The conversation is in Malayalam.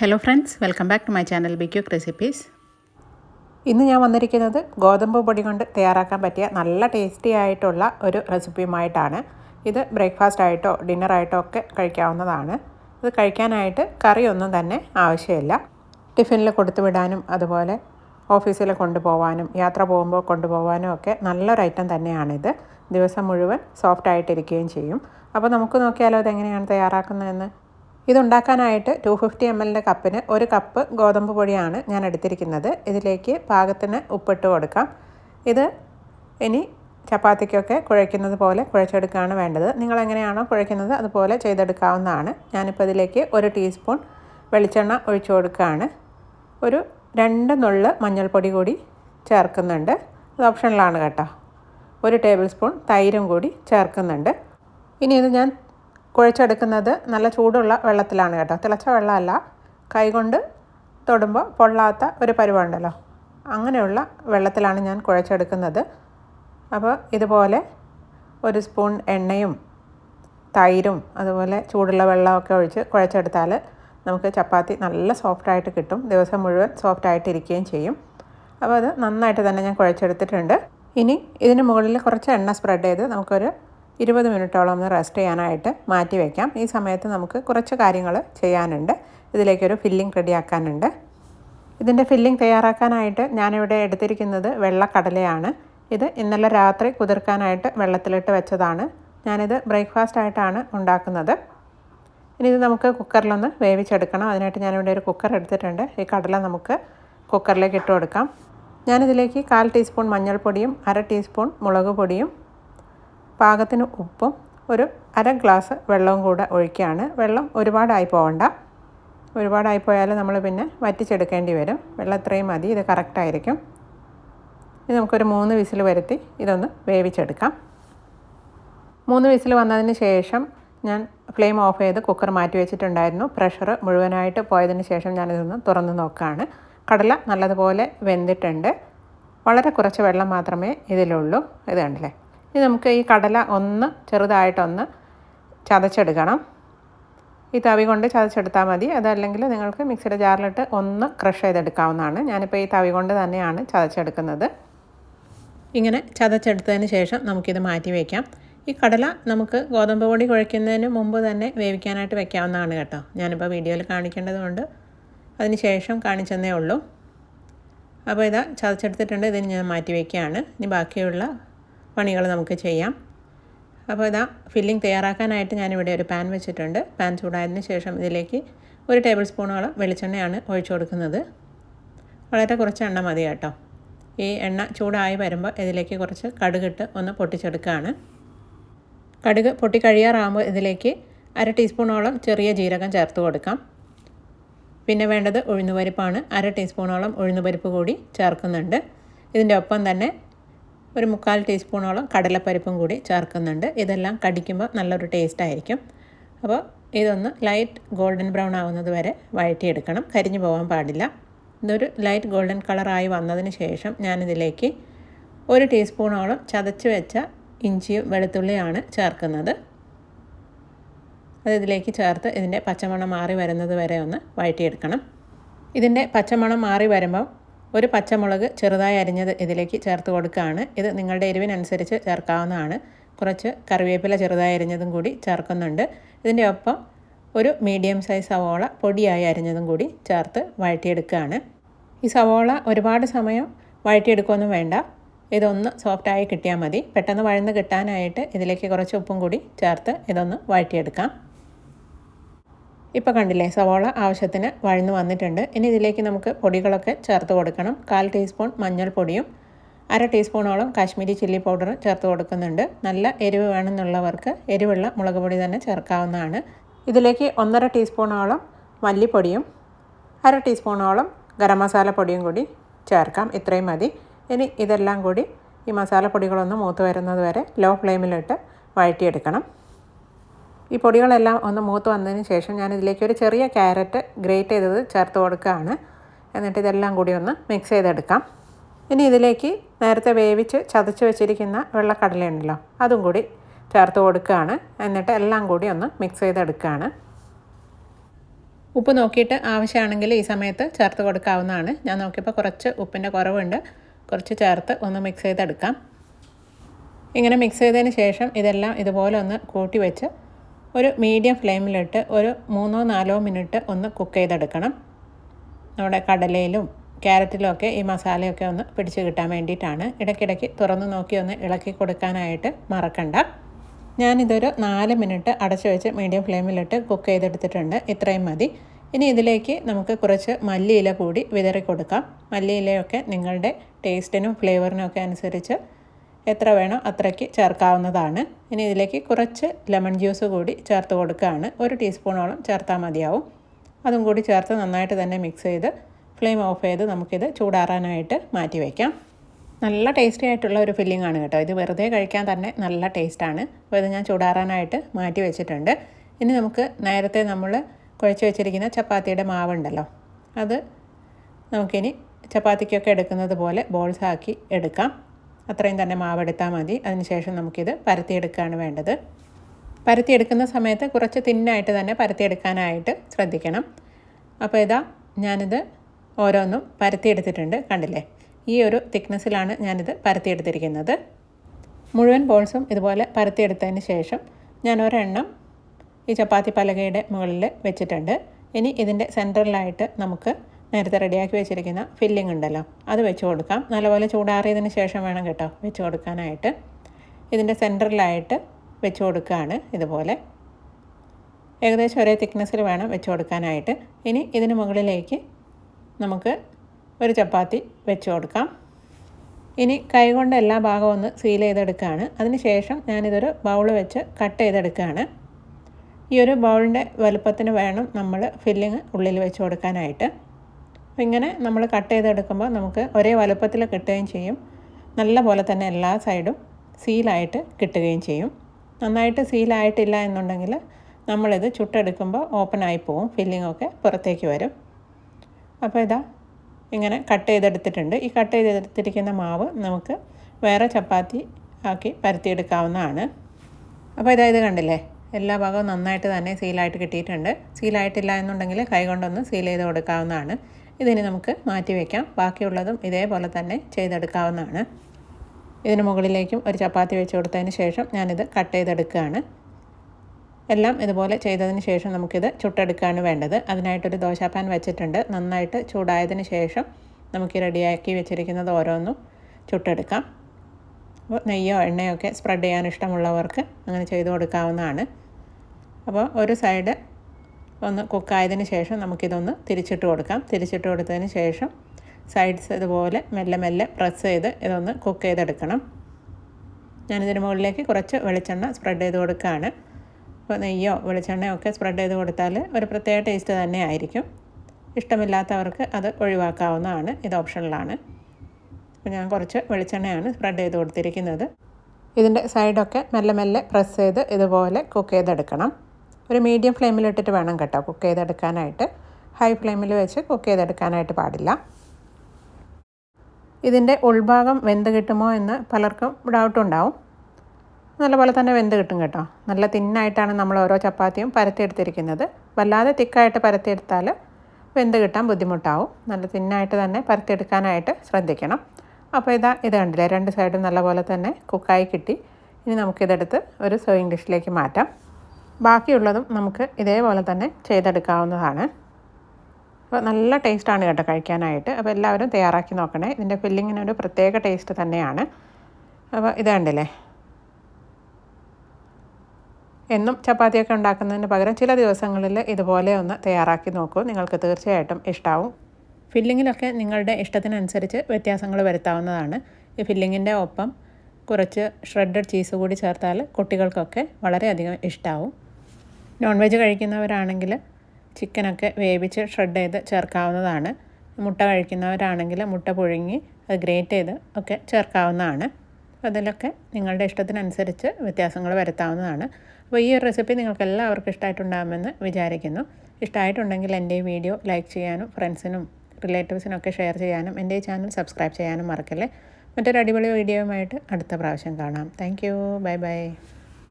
Hello friends welcome back to my channel be quick recipes ഇന്ന് ഞാൻ വന്നിരിക്കുന്നത് ഗോതമ്പ് പൊടി കൊണ്ട് തയ്യാറാക്കാൻ പറ്റിയ നല്ല ടേസ്റ്റി ആയിട്ടുള്ള ഒരു റെസിപ്പിയുമായിട്ടാണ് ഇത് ബ്രേക്ക്ഫാസ്റ്റ് ആയിട്ടോ ഡിന്നറായിട്ടോ ഒക്കെ കഴിക്കാവുന്നതാണ്. ഇത് കഴിക്കാനായിട്ട് കറിയൊന്നും തന്നെ ആവശ്യമില്ല. ടിഫിനിൽ കൊടുത്തു വിടാനും അതുപോലെ ഓഫീസിൽ കൊണ്ടുപോകാനും യാത്ര പോകുമ്പോൾ കൊണ്ടുപോകാനും ഒക്കെ നല്ലൊരു ഐറ്റം തന്നെയാണിത്. ദിവസം മുഴുവൻ സോഫ്റ്റ് ആയിട്ടിരിക്കുകയും ചെയ്യും. അപ്പോൾ നമുക്ക് നോക്കിയാലോ ഇതെങ്ങനെയാണ് തയ്യാറാക്കുന്നതെന്ന്? ഇതുണ്ടാക്കാനായിട്ട് ടു ഫിഫ്റ്റി എം എല്ലിന്റെ കപ്പിന് ഒരു കപ്പ് ഗോതമ്പ് പൊടിയാണ് ഞാൻ എടുത്തിരിക്കുന്നത്. ഇതിലേക്ക് പാകത്തിന് ഉപ്പിട്ട് കൊടുക്കാം. ഇത് ഇനി ചപ്പാത്തിക്കൊക്കെ കുഴയ്ക്കുന്നത് പോലെ കുഴച്ചെടുക്കുകയാണ് വേണ്ടത്. നിങ്ങൾ എങ്ങനെയാണോ കുഴയ്ക്കുന്നത് അതുപോലെ ചെയ്തെടുക്കാവുന്നതാണ്. ഞാനിപ്പോൾ ഇതിലേക്ക് ഒരു ടീസ്പൂൺ വെളിച്ചെണ്ണ ഒഴിച്ചു കൊടുക്കുകയാണ്. ഒരു രണ്ട് നുള്ള് മഞ്ഞൾപ്പൊടി കൂടി ചേർക്കുന്നുണ്ട്. അത് ഓപ്ഷനിലാണ് കേട്ടോ. ഒരു ടേബിൾ സ്പൂൺ തൈരും കൂടി ചേർക്കുന്നുണ്ട്. ഇനി ഇത് ഞാൻ കുഴച്ചെടുക്കുന്നത് നല്ല ചൂടുള്ള വെള്ളത്തിലാണ് കേട്ടോ. തിളച്ച വെള്ളമല്ല. കൈകൊണ്ട് തൊടുമ്പോൾ പൊള്ളാത്ത ഒരു പരുവുണ്ടല്ലോ. അങ്ങനെയുള്ള വെള്ളത്തിലാണ് ഞാൻ കുഴച്ചെടുക്കുന്നത്. അപ്പോൾ ഇതുപോലെ ഒരു സ്പൂൺ എണ്ണയും തൈരും അതുപോലെ ചൂടുള്ള വെള്ളമൊക്കെ ഒഴിച്ച് കുഴച്ചെടുത്താൽ നമുക്ക് ചപ്പാത്തി നല്ല സോഫ്റ്റായിട്ട് കിട്ടും. ദിവസം മുഴുവൻ സോഫ്റ്റായിട്ട് ഇരിക്കുകയും ചെയ്യും. അപ്പോൾ അത് നന്നായിട്ട് തന്നെ ഞാൻ കുഴച്ചെടുത്തിട്ടുണ്ട്. ഇനി ഇതിന് മുകളിൽ കുറച്ച് എണ്ണ സ്പ്രെഡ് ചെയ്ത് നമുക്കൊരു ഇരുപത് മിനിറ്റോളം ഒന്ന് റെസ്റ്റ് ചെയ്യാനായിട്ട് മാറ്റി വയ്ക്കാം ഈ സമയത്ത് നമുക്ക് കുറച്ച് കാര്യങ്ങൾ ചെയ്യാനുണ്ട്. ഇതിലേക്കൊരു ഫില്ലിംഗ് റെഡിയാക്കാനുണ്ട് ഇതിന്റെ ഫില്ലിംഗ് തയ്യാറാക്കാനായിട്ട് ഞാനിവിടെ എടുത്തിരിക്കുന്നത് വെള്ളക്കടലയാണ്. ഇത് ഇന്നലെ രാത്രി കുതിർക്കാനായിട്ട് വെള്ളത്തിലിട്ട് വെച്ചതാണ്. ഞാനിത് ബ്രേക്ക്ഫാസ്റ്റ് ആയിട്ടാണ് ഉണ്ടാക്കുന്നത്. ഇനി ഇത് നമുക്ക് കുക്കറിലൊന്ന് വേവിച്ചെടുക്കണം. അതിനായിട്ട് ഞാനിവിടെ ഒരു കുക്കർ എടുത്തിട്ടുണ്ട്. ഈ കടല നമുക്ക് കുക്കറിലേക്ക് ഇട്ട് കൊടുക്കാം. ഞാനിതിലേക്ക് കാൽ ടീസ്പൂൺ മഞ്ഞൾപ്പൊടിയും അര ടീസ്പൂൺ മുളക് പൊടിയും പാകത്തിന് ഉപ്പും ഒരു അര ഗ്ലാസ് വെള്ളവും കൂടെ ഒഴിക്കുകയാണ്. വെള്ളം ഒരുപാടായി പോകണ്ട ഒരുപാടായി പോയാൽ നമ്മൾ പിന്നെ വറ്റിച്ചെടുക്കേണ്ടി വരും. വെള്ളം ഇത്രയും മതി ഇത് കറക്റ്റായിരിക്കും ഇനി നമുക്കൊരു മൂന്ന് വിസിൽ വരുത്തി ഇതൊന്ന് വേവിച്ചെടുക്കാം. മൂന്ന് വിസിൽ വന്നതിന് ശേഷം ഞാൻ ഫ്ലെയിം ഓഫ് ചെയ്ത് കുക്കർ മാറ്റി വെച്ചിട്ടുണ്ടായിരുന്നു. പ്രഷർ മുഴുവനായിട്ട് പോയതിന് ശേഷം ഞാനിതൊന്ന് തുറന്ന് നോക്കുകയാണ് കടല നല്ലതുപോലെ വെന്തിട്ടുണ്ട്. വളരെ കുറച്ച് വെള്ളം മാത്രമേ ഇതിലുള്ളൂ. ഇത് കണ്ടില്ലേ? ഇനി നമുക്ക് ഈ കടല ഒന്ന് ചെറുതായിട്ടൊന്ന് ചതച്ചെടുക്കണം. ഈ തവി കൊണ്ട് ചതച്ചെടുത്താൽ മതി. അതല്ലെങ്കിൽ നിങ്ങൾക്ക് മിക്സിയുടെ ജാറിലിട്ട് ഒന്ന് ക്രഷ് ചെയ്തെടുക്കാവുന്നതാണ്. ഞാനിപ്പോൾ ഈ തവി കൊണ്ട് തന്നെയാണ് ചതച്ചെടുക്കുന്നത്. ഇങ്ങനെ ചതച്ചെടുത്തതിന് ശേഷം നമുക്കിത് മാറ്റി വയ്ക്കാം ഈ കടല നമുക്ക് ഗോതമ്പ് പൊടി കുഴയ്ക്കുന്നതിന് മുമ്പ് തന്നെ വേവിക്കാനായിട്ട് വെക്കാവുന്നതാണ് കേട്ടോ. ഞാനിപ്പോൾ വീഡിയോയിൽ കാണിക്കേണ്ടതുകൊണ്ട് അതിന് ശേഷം കാണിച്ചെന്നേ ഉള്ളൂ. അപ്പോൾ ഇതാ ചതച്ചെടുത്തിട്ടുണ്ട്. ഇതിന് ഞാൻ മാറ്റി വയ്ക്കുകയാണ് ഇനി ബാക്കിയുള്ള പണികൾ നമുക്ക് ചെയ്യാം. അപ്പോൾ ഇതാ ഫില്ലിംഗ് തയ്യാറാക്കാനായിട്ട് ഞാനിവിടെ ഒരു പാൻ വെച്ചിട്ടുണ്ട്. പാൻ ചൂടായതിന് ശേഷം ഇതിലേക്ക് ഒരു ടേബിൾ സ്പൂണോളം വെളിച്ചെണ്ണയാണ് ഒഴിച്ചു കൊടുക്കുന്നത്. വളരെ കുറച്ച് എണ്ണ മതി കേട്ടോ. ഈ എണ്ണ ചൂടായി വരുമ്പോൾ ഇതിലേക്ക് കുറച്ച് കടുകിട്ട് ഒന്ന് പൊട്ടിച്ചെടുക്കുകയാണ്. കടുക് പൊട്ടി കഴിയാറാകുമ്പോൾ ഇതിലേക്ക് അര ടീസ്പൂണോളം ചെറിയ ജീരകം ചേർത്ത് കൊടുക്കാം. പിന്നെ വേണ്ടത് ഉഴുന്നുപരിപ്പാണ്. അര ടീസ്പൂണോളം ഉഴുന്നുപരിപ്പ് കൂടി ചേർക്കുന്നുണ്ട്. ഇതിന്റെ ഒപ്പം തന്നെ ഒരു മുക്കാൽ ടീസ്പൂണോളം കടലപ്പരിപ്പും കൂടി ചേർക്കുന്നുണ്ട്. ഇതെല്ലാം കടിക്കുമ്പോൾ നല്ലൊരു ടേസ്റ്റ് ആയിരിക്കും. അപ്പോൾ ഇതൊന്ന് ലൈറ്റ് ഗോൾഡൻ ബ്രൗൺ ആവുന്നത് വരെ വഴറ്റിയെടുക്കണം. കരിഞ്ഞു പോകാൻ പാടില്ല. ഇതൊരു ലൈറ്റ് ഗോൾഡൻ കളറായി വന്നതിന് ശേഷം ഞാനിതിലേക്ക് ഒരു ടീസ്പൂണോളം ചതച്ച് വെച്ച ഇഞ്ചിയും വെളുത്തുള്ളിയാണ് ചേർക്കുന്നത്. അത് ഇതിലേക്ക് ചേർത്ത് ഇതിന്റെ പച്ചമണം മാറി വരുന്നത് വരെ ഒന്ന് വഴറ്റിയെടുക്കണം. ഇതിന്റെ പച്ചമണം മാറി വരുമ്പം ഒരു പച്ചമുളക് ചെറുതായി അരിഞ്ഞത് ഇതിലേക്ക് ചേർത്ത് കൊടുക്കുകയാണ്. ഇത് നിങ്ങളുടെ എരിവിനനുസരിച്ച് ചേർക്കാവുന്നതാണ്. കുറച്ച് കറിവേപ്പില ചെറുതായി അരിഞ്ഞതും കൂടി ചേർക്കുന്നുണ്ട്. ഇതിന്റെ ഒപ്പം ഒരു മീഡിയം സൈസ് സവോള പൊടിയായി അരിഞ്ഞതും കൂടി ചേർത്ത് വഴറ്റിയെടുക്കുകയാണ്. ഈ സവോള ഒരുപാട് സമയം വഴറ്റിയെടുക്കുകയൊന്നും വേണ്ട. ഇതൊന്ന് സോഫ്റ്റായി കിട്ടിയാൽ മതി. പെട്ടെന്ന് വഴന്ന് കിട്ടാനായിട്ട് ഇതിലേക്ക് കുറച്ച് ഉപ്പും കൂടി ചേർത്ത് ഇതൊന്ന് വഴറ്റിയെടുക്കാം. ഇപ്പോൾ കണ്ടില്ലേ സവോള ആവശ്യത്തിന് വഴന്നു വന്നിട്ടുണ്ട്. ഇനി ഇതിലേക്ക് നമുക്ക് പൊടികളൊക്കെ ചേർത്ത് കൊടുക്കണം. കാൽ ടീസ്പൂൺ മഞ്ഞൾപ്പൊടിയും അര ടീസ്പൂണോളം കാശ്മീരി ചില്ലി പൗഡർ ചേർത്ത് കൊടുക്കുന്നുണ്ട്. നല്ല എരിവ് വേണമെന്നുള്ളവർക്ക് എരിവുള്ള മുളക് പൊടി തന്നെ ചേർക്കാവുന്നതാണ്. ഇതിലേക്ക് ഒന്നര ടീസ്പൂണോളം മല്ലിപ്പൊടിയും അര ടീസ്പൂണോളം ഗരം മസാല പൊടിയും കൂടി ചേർക്കാം. ഇത്രയും മതി. ഇനി ഇതെല്ലാം കൂടി ഈ മസാലപ്പൊടികളൊന്ന് മൂത്ത് വരുന്നത് വരെ ലോ ഫ്ലെയിമിലിട്ട് വഴറ്റിയെടുക്കണം. ഈ പൊടികളെല്ലാം ഒന്ന് മൂത്ത് വന്നതിന് ശേഷം ഞാൻ ഇതിലേക്ക് ഒരു ചെറിയ ക്യാരറ്റ് ഗ്രേറ്റ് ചെയ്തത് ചേർത്ത് കൊടുക്കുകയാണ്. എന്നിട്ട് ഇതെല്ലാം കൂടി ഒന്ന് മിക്സ് ചെയ്തെടുക്കാം. ഇനി ഇതിലേക്ക് നേരത്തെ വേവിച്ച് ചതച്ച് വെച്ചിരിക്കുന്ന വെള്ളക്കടലയുണ്ടല്ലോ അതും കൂടി ചേർത്ത് കൊടുക്കുകയാണ്. എന്നിട്ട് എല്ലാം കൂടി ഒന്ന് മിക്സ് ചെയ്തെടുക്കുകയാണ്. ഉപ്പ് നോക്കിയിട്ട് ആവശ്യമാണെങ്കിൽ ഈ സമയത്ത് ചേർത്ത് കൊടുക്കാവുന്നതാണ്. ഞാൻ നോക്കിയപ്പോൾ കുറച്ച് ഉപ്പിന്റെ കുറവുണ്ട്. കുറച്ച് ചേർത്ത് ഒന്ന് മിക്സ് ചെയ്തെടുക്കാം. ഇങ്ങനെ മിക്സ് ചെയ്തതിന് ശേഷം ഇതെല്ലാം ഇതുപോലെ ഒന്ന് കൂട്ടി വെച്ച് ഒരു മീഡിയം ഫ്ലെയിമിലിട്ട് ഒരു മൂന്നോ നാലോ മിനിറ്റ് ഒന്ന് കുക്ക് ചെയ്തെടുക്കണം. നമ്മുടെ കടലയിലും ക്യാരറ്റിലും ഒക്കെ ഈ മസാലയൊക്കെ ഒന്ന് പിടിച്ച് കിട്ടാൻ വേണ്ടിയിട്ടാണ്. ഇടയ്ക്കിടയ്ക്ക് തുറന്ന് നോക്കി ഒന്ന് ഇളക്കി കൊടുക്കാനായിട്ട് മറക്കണ്ട. ഞാനിതൊരു നാല് മിനിറ്റ് അടച്ചു വെച്ച് മീഡിയം ഫ്ലെയിമിലിട്ട് കുക്ക് ചെയ്തെടുത്തിട്ടുണ്ട്. ഇത്രയും മതി. ഇനി ഇതിലേക്ക് നമുക്ക് കുറച്ച് മല്ലിയില കൂടി വിതറി കൊടുക്കാം. മല്ലിയിലയൊക്കെ നിങ്ങളുടെ ടേസ്റ്റിനും ഫ്ലേവറിനും ഒക്കെ അനുസരിച്ച് എത്ര വേണോ അത്രയ്ക്ക് ചേർക്കാവുന്നതാണ്. ഇനി ഇതിലേക്ക് കുറച്ച് ലെമൺ ജ്യൂസ് കൂടി ചേർത്ത് കൊടുക്കുകയാണ്. ഒരു ടീസ്പൂണോളം ചേർത്താൽ മതിയാവും. അതും കൂടി ചേർത്ത് നന്നായിട്ട് തന്നെ മിക്സ് ചെയ്ത് ഫ്ലെയിം ഓഫ് ചെയ്ത് നമുക്കിത് ചൂടാറാനായിട്ട് മാറ്റി വയ്ക്കാം നല്ല ടേസ്റ്റി ആയിട്ടുള്ള ഒരു ഫില്ലിംഗ് ആണ് കേട്ടോ. ഇത് വെറുതെ കഴിക്കാൻ തന്നെ നല്ല ടേസ്റ്റാണ് അപ്പോൾ ഇത് ഞാൻ ചൂടാറാനായിട്ട് മാറ്റി വെച്ചിട്ടുണ്ട്. ഇനി നമുക്ക് നേരത്തെ നമ്മൾ കുഴച്ച് വെച്ചിരിക്കുന്ന ചപ്പാത്തിയുടെ മാവുണ്ടല്ലോ. അത് നമുക്കിനി ചപ്പാത്തിക്കൊക്കെ എടുക്കുന്നത് പോലെ ബോൾസാക്കി എടുക്കാം. അത്രയും തന്നെ മാവെടുത്താൽ മതി. അതിനുശേഷം നമുക്കിത് പരത്തിയെടുക്കുകയാണ് വേണ്ടത്. പരത്തിയെടുക്കുന്ന സമയത്ത് കുറച്ച് തിന്നായിട്ട് തന്നെ പരത്തിയെടുക്കാനായിട്ട് ശ്രദ്ധിക്കണം. അപ്പോൾ ഇതാ ഞാനിത് ഓരോന്നും പരത്തിയെടുത്തിട്ടുണ്ട്. കണ്ടില്ലേ? ഈ ഒരു തിക്നെസ്സിലാണ് ഞാനിത് പരത്തിയെടുത്തിരിക്കുന്നത്. മുഴുവൻ ബോൾസും ഇതുപോലെ പരത്തിയെടുത്തതിന് ശേഷം ഞാൻ ഒരെണ്ണം ഈ ചപ്പാത്തി പലകയുടെ മുകളിൽ വെച്ചിട്ടുണ്ട്. ഇനി ഇതിന്റെ സെന്ററിലായിട്ട് നമുക്ക് നേരത്തെ റെഡിയാക്കി വെച്ചിരിക്കുന്ന ഫില്ലിംഗ് ഉണ്ടല്ലോ. അത് വെച്ച് കൊടുക്കാം. നല്ലപോലെ ചൂടാറിയതിന് ശേഷം വേണം കേട്ടോ വെച്ച് കൊടുക്കാനായിട്ട്. ഇതിന്റെ സെന്ററിലായിട്ട് വെച്ച് കൊടുക്കുകയാണ് ഇതുപോലെ. ഏകദേശം ഒരേ തിക്നെസ്സിൽ വേണം വെച്ച് കൊടുക്കാനായിട്ട്. ഇനി ഇതിന് മുകളിലേക്ക് നമുക്ക് ഒരു ചപ്പാത്തി വെച്ച് കൊടുക്കാം. ഇനി കൈകൊണ്ട് എല്ലാ ഭാഗവും ഒന്ന് സീൽ ചെയ്തെടുക്കുകയാണ്. അതിന് ശേഷം ഞാനിതൊരു ബൗൾ വെച്ച് കട്ട് ചെയ്തെടുക്കുകയാണ്. ഈ ഒരു ബൗളിന്റെ വലുപ്പത്തിന് വേണം നമ്മൾ ഫില്ലിങ് ഉള്ളിൽ വെച്ച് കൊടുക്കാനായിട്ട്. അപ്പോൾ ഇങ്ങനെ നമ്മൾ കട്ട് ചെയ്തെടുക്കുമ്പോൾ നമുക്ക് ഒരേ വലുപ്പത്തിൽ കിട്ടുകയും ചെയ്യും. നല്ല പോലെ തന്നെ എല്ലാ സൈഡും സീലായിട്ട് കിട്ടുകയും ചെയ്യും. നന്നായിട്ട് സീലായിട്ടില്ല എന്നുണ്ടെങ്കിൽ നമ്മളിത് ചുട്ടെടുക്കുമ്പോൾ ഓപ്പൺ ആയി പോവും. ഫില്ലിങ്ങൊക്കെ പുറത്തേക്ക് വരും. അപ്പോൾ ഇതാ ഇങ്ങനെ കട്ട് ചെയ്തെടുത്തിട്ടുണ്ട്. ഈ കട്ട് ചെയ്തെടുത്തിരിക്കുന്ന മാവ് നമുക്ക് വേറെ ചപ്പാത്തി ആക്കി പരത്തിയെടുക്കാവുന്നതാണ്. അപ്പോൾ ഇതാ ഇത് കണ്ടില്ലേ? എല്ലാ ഭാഗവും നന്നായിട്ട് തന്നെ സീലായിട്ട് കിട്ടിയിട്ടുണ്ട്. സീലായിട്ടില്ല എന്നുണ്ടെങ്കിൽ കൈകൊണ്ടൊന്ന് സീൽ ചെയ്ത് കൊടുക്കാവുന്നതാണ്. ഇതിന് നമുക്ക് മാറ്റി വയ്ക്കാം ബാക്കിയുള്ളതും ഇതേപോലെ തന്നെ ചെയ്തെടുക്കാവുന്നതാണ്. ഇതിന് മുകളിലേക്കും ഒരു ചപ്പാത്തി വെച്ച് കൊടുത്തതിന് ശേഷം ഞാനിത് കട്ട് ചെയ്തെടുക്കുകയാണ്. എല്ലാം ഇതുപോലെ ചെയ്തതിന് ശേഷം നമുക്കിത് ചുട്ടെടുക്കുകയാണ് വേണ്ടത്. അതിനായിട്ടൊരു ദോശാപ്പാൻ വെച്ചിട്ടുണ്ട്. നന്നായിട്ട് ചൂടായതിന് ശേഷം നമുക്ക് റെഡിയാക്കി വെച്ചിരിക്കുന്നത് ഓരോന്നും ചുട്ടെടുക്കാം. അപ്പോൾ നെയ്യോ എണ്ണയോ ഒക്കെ സ്പ്രെഡ് ചെയ്യാൻ ഇഷ്ടമുള്ളവർക്ക് അങ്ങനെ ചെയ്തു കൊടുക്കാവുന്നതാണ്. അപ്പോൾ ഒരു സൈഡ് ഒന്ന് കുക്കായതിന് ശേഷം നമുക്കിതൊന്ന് തിരിച്ചിട്ട് കൊടുക്കാം. തിരിച്ചിട്ട് കൊടുത്തതിന് ശേഷം സൈഡ്സ് ഇതുപോലെ മെല്ലെ മെല്ലെ പ്രസ് ചെയ്ത് ഇതൊന്ന് കുക്ക് ചെയ്തെടുക്കണം. ഞാനിതിന് മുകളിലേക്ക് കുറച്ച് വെളിച്ചെണ്ണ സ്പ്രെഡ് ചെയ്ത് കൊടുക്കുകയാണ്. അപ്പോൾ നെയ്യോ വെളിച്ചെണ്ണയോ ഒക്കെ സ്പ്രെഡ് ചെയ്ത് കൊടുത്താൽ ഒരു പ്രത്യേക ടേസ്റ്റ് തന്നെ ആയിരിക്കും. ഇഷ്ടമില്ലാത്തവർക്ക് അത് ഒഴിവാക്കാവുന്നതാണ് ഇത് ഓപ്ഷനിലാണ് അപ്പോൾ ഞാൻ കുറച്ച് വെളിച്ചെണ്ണയാണ് സ്പ്രെഡ് ചെയ്ത് കൊടുത്തിരിക്കുന്നത്. ഇതിന്റെ സൈഡൊക്കെ മെല്ലെ മെല്ലെ പ്രസ് ചെയ്ത് ഇതുപോലെ കുക്ക് ചെയ്തെടുക്കണം. ഒരു മീഡിയം ഫ്ലെയിമിലിട്ടിട്ട് വേണം കേട്ടോ കുക്ക് ചെയ്തെടുക്കാനായിട്ട്. ഹൈ ഫ്ലെയിമിൽ വെച്ച് കുക്ക് ചെയ്തെടുക്കാനായിട്ട് പാടില്ല. ഇതിന്റെ ഉൾഭാഗം വെന്ത് കിട്ടുമോ എന്ന് പലർക്കും ഡൗട്ടുണ്ടാവും നല്ലപോലെ തന്നെ വെന്ത് കിട്ടും കേട്ടോ. നല്ല തിന്നായിട്ടാണ് നമ്മൾ ഓരോ ചപ്പാത്തിയും പരത്തിയെടുത്തിരിക്കുന്നത്. വല്ലാതെ തിക്കായിട്ട് പരത്തിയെടുത്താൽ വെന്ത് കിട്ടാൻ ബുദ്ധിമുട്ടാവും. നല്ല തിന്നായിട്ട് തന്നെ പരത്തിയെടുക്കാനായിട്ട് ശ്രദ്ധിക്കണം. അപ്പോൾ ഇതാ ഇത് കണ്ടില്ലേ? രണ്ട് സൈഡും നല്ലപോലെ തന്നെ കുക്കായി കിട്ടി. ഇനി നമുക്കിതെടുത്ത് ഒരു സെർവിങ് ഡിഷിലേക്ക് മാറ്റാം. ബാക്കിയുള്ളതും നമുക്ക് ഇതേപോലെ തന്നെ ചെയ്തെടുക്കാവുന്നതാണ്. അപ്പോൾ നല്ല ടേസ്റ്റാണ് കേട്ടോ കഴിക്കാനായിട്ട്. അപ്പോൾ എല്ലാവരും തയ്യാറാക്കി നോക്കണേ. ഇതിന്റെ ഫില്ലിങ്ങിനൊരു പ്രത്യേക ടേസ്റ്റ് തന്നെയാണ്. അപ്പോൾ ഇത് കണ്ടില്ലേ? എന്നും ചപ്പാത്തിയൊക്കെ ഉണ്ടാക്കുന്നതിന് പകരം ചില ദിവസങ്ങളിൽ ഇതുപോലെ ഒന്ന് തയ്യാറാക്കി നോക്കൂ. നിങ്ങൾക്ക് തീർച്ചയായിട്ടും ഇഷ്ടാവും. ഫില്ലിങ്ങിലൊക്കെ നിങ്ങളുടെ ഇഷ്ടത്തിനനുസരിച്ച് വ്യത്യാസങ്ങൾ വരുത്താവുന്നതാണ്. ഈ ഫില്ലിങ്ങിന്റെ ഒപ്പം കുറച്ച് ഷ്രെഡഡ് ചീസ് കൂടി ചേർത്താൽ കുട്ടികൾക്കൊക്കെ വളരെയധികം ഇഷ്ടമാവും നോൺ വെജ് കഴിക്കുന്നവരാണെങ്കിൽ ചിക്കനൊക്കെ വേവിച്ച് ഷ്രെഡ് ചെയ്ത് ചേർക്കാവുന്നതാണ്. മുട്ട കഴിക്കുന്നവരാണെങ്കിൽ മുട്ട പുഴുങ്ങി അത് ഗ്രേറ്റ് ചെയ്ത് ഒക്കെ ചേർക്കാവുന്നതാണ്. അതിലൊക്കെ നിങ്ങളുടെ ഇഷ്ടത്തിനനുസരിച്ച് വ്യത്യാസങ്ങൾ വരുത്താവുന്നതാണ്. അപ്പോൾ ഈ ഒരു റെസിപ്പി നിങ്ങൾക്ക് എല്ലാവർക്കും ഇഷ്ടമായിട്ടുണ്ടാകുമെന്ന് വിചാരിക്കുന്നു. ഇഷ്ടമായിട്ടുണ്ടെങ്കിൽ എന്റെ ഈ വീഡിയോ ലൈക്ക് ചെയ്യാനും ഫ്രണ്ട്സിനും റിലേറ്റീവ്സിനൊക്കെ ഷെയർ ചെയ്യാനും എന്റെ ഈ ചാനൽ സബ്സ്ക്രൈബ് ചെയ്യാനും മറക്കല്ലേ. മറ്റൊരു അടിപൊളി വീഡിയോയുമായിട്ട് അടുത്ത പ്രാവശ്യം കാണാം. Thank you bye bye